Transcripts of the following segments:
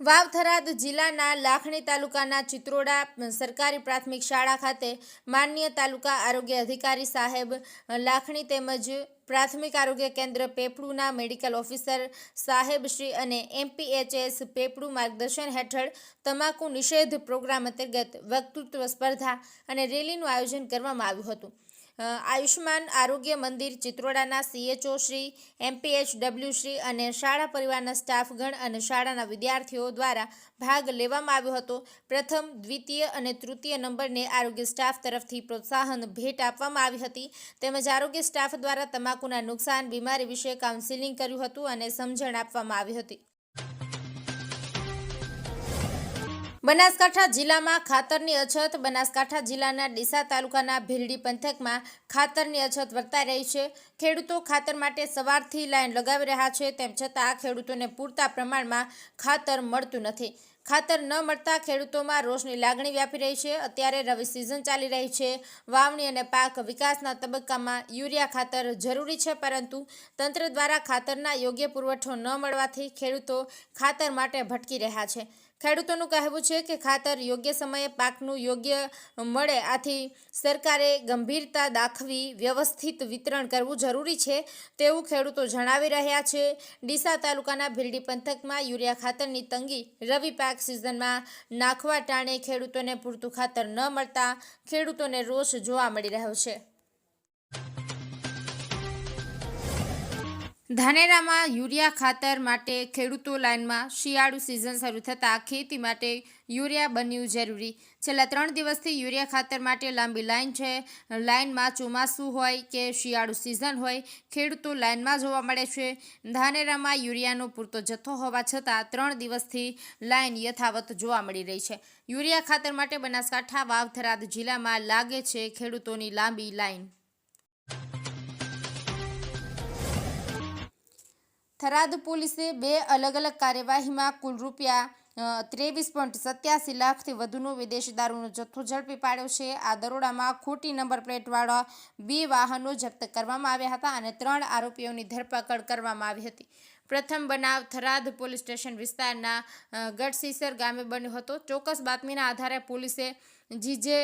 વાવથરાદ જિલ્લાના લાખણી તાલુકાના ચિત્રોડા સરકારી પ્રાથમિક શાળા ખાતે માન્ય તાલુકા આરોગ્ય અધિકારી સાહેબ લાખણી તેમજ પ્રાથમિક આરોગ્ય કેન્દ્ર પેપળુના મેડિકલ ઓફિસર સાહેબ શ્રી અને એમપીએચએસ પેપડુ માર્ગદર્શન હેઠળ તમાકુ નિષેધ પ્રોગ્રામ અંતર્ગત વક્તૃત્વ સ્પર્ધા અને રેલીનું આયોજન કરવામાં આવ્યું હતું. Ayushman Arogya Mandir ચિત્રોડાના CHO Shri MPH W Shri અને શાળા પરિવારના સ્ટાફગણ અને શાળાના વિદ્યાર્થીઓ દ્વારા ભાગ લેવામાં આવ્યો હતો. પ્રથમ, દ્વિતીય અને તૃતીય નંબરને આરોગ્ય સ્ટાફ તરફથી પ્રોત્સાહન ભેટ આપવામાં આવી હતી. તેમજ આરોગ્ય સ્ટાફ દ્વારા તમાકુના નુકસાન, બીમારી વિશે કાઉન્સિલિંગ કર્યું હતું અને સમજણ આપવામાં આવી હતી. બનાસકાંઠા જિલ્લામાં ખાતરની અછત, બનાસકાંઠા જિલ્લાના ડીસા તાલુકાના ભીલડી પંથકમાં ખાતરની અછત વર્તાઈ રહી છે. ખેડૂતો ખાતર માટે સવારથી લાઈન લગાવી રહ્યા છે, તેમ છતાં આ ખેડૂતોને પૂરતા પ્રમાણમાં ખાતર મળતું નથી. ખાતર ન મળતા ખેડૂતોમાં રોષની લાગણી વ્યાપી રહી છે. અત્યારે રવિ સિઝન ચાલી રહી છે. વાવણી અને પાક વિકાસના તબક્કામાં યુરિયા ખાતર જરૂરી છે, પરંતુ તંત્ર દ્વારા ખાતરના યોગ્ય પુરવઠો ન મળવાથી ખેડૂતો ખાતર માટે ભટકી રહ્યા છે. ખેડૂતોનું કહેવું છે કે ખાતર યોગ્ય સમયે પાકનું યોગ્ય મળે, આથી સરકારે ગંભીરતા દાખવી, વ્યવસ્થિત વિતરણ કરવું જરૂરી છે તેવું ખેડૂતો જણાવી રહ્યા છે. ડીસા તાલુકાના ભીલડી પંથકમાં યુરિયા ખાતરની તંગી રવિ પાક સિઝનમાં નાખવા ટાણે ખેડૂતોને પૂરતું ખાતર ન મળતા ખેડૂતોને રોષ જોવા મળી રહ્યો છે. ધાનેરામાં યુરિયા ખાતર માટે ખેડૂતો લાઇનમાં શિયાળુ સિઝન શરૂ થતાં ખેતી માટે યુરિયા બન્યું જરૂરી. છેલ્લા ત્રણ દિવસથી યુરિયા ખાતર માટે લાંબી લાઇન છે. લાઇનમાં ચોમાસું હોય કે શિયાળુ સિઝન હોય, ખેડૂતો લાઇનમાં જોવા મળે છે. ધાનેરામાં યુરિયાનો પૂરતો જથ્થો હોવા છતાં ત્રણ દિવસથી લાઇન યથાવત જોવા મળી રહી છે. યુરિયા ખાતર માટે બનાસકાંઠા વાવથરાદ જિલ્લામાં લાગે છે ખેડૂતોની લાંબી લાઇન થરાદ પોલીસે બે અલગ અલગ કાર્યવાહીમાં કુલ રૂપિયા ત્રેવીસ પોઈન્ટ સત્યાસી લાખથી વધુનો વિદેશી દારૂનો જથ્થો ઝડપી પાડ્યો છે. આ દરોડામાં ખોટી નંબર પ્લેટવાળા બે વાહનો જપ્ત કરવામાં આવ્યા હતા અને ત્રણ આરોપીઓની ધરપકડ કરવામાં આવી હતી. પ્રથમ બનાવ થરાદ પોલીસ સ્ટેશન વિસ્તારના ગઢસીસર ગામે બન્યો હતો. ચોક્કસ બાતમીના આધારે પોલીસે GJ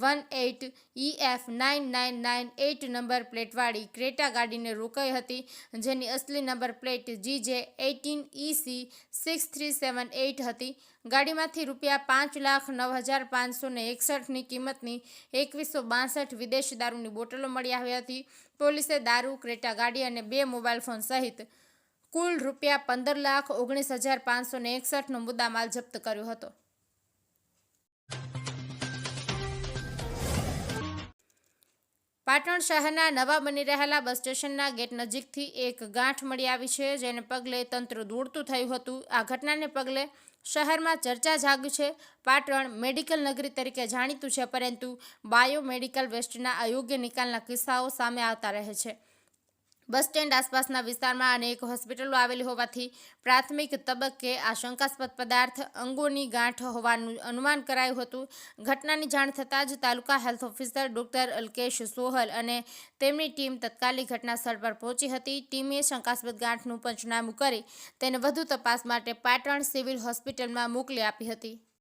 one eight E F nine nine nine eight number પ્લેટવાળી Creta ગાડીને રોકાઈ હતી, જેની અસલી number plate GJ eighteen EC six three seven eight હતી. ગાડીમાંથી રૂપિયા પાંચ લાખ નવ હજાર પાંચસો ને એકસઠની કિંમતની એકવીસો બાસઠ વિદેશી દારૂની બોટલો મળી આવી હતી. પોલીસે દારૂ, ક્રેટા ગાડી અને બે મોબાઈલ ફોન સહિત કુલ રૂપિયા પંદર લાખ ઓગણીસ હજાર પાંચસો ને એકસઠનો મુદ્દામાલ જપ્ત કર્યો હતો. પાટણ શહેરના નવા બની રહેલા બસ સ્ટેશનના ગેટ નજીકથી એક ગાંઠ મળી આવી છે, જેને પગલે તંત્ર દોડતું થયું હતું. આ ઘટનાને પગલે શહેરમાં ચર્ચા જાગી છે. પાટણ મેડિકલ નગરી તરીકે જાણીતું છે, પરંતુ બાયોમેડિકલ વેસ્ટના અયોગ્ય નિકાલના કિસ્સાઓ સામે આવતા રહે છે. બસ સ્ટેન્ડ આસપાસના વિસ્તારમાં અનેક હોસ્પિટલો આવેલી હોવાથી પ્રાથમિક તબક્કે આ શંકાસ્પદ પદાર્થ અંગોની ગાંઠ હોવાનું અનુમાન કરાયું હતું. ઘટનાની જાણ થતાં જ તાલુકા health officer doctor Alkesh Sohal અને તેમની ટીમ તત્કાલિક ઘટના સ્થળ પર પહોંચી હતી. ટીમે શંકાસ્પદ ગાંઠનું પંચનામું કરી તેને વધુ તપાસ માટે પાટણ સિવિલ હોસ્પિટલમાં મોકલી આપી હતી.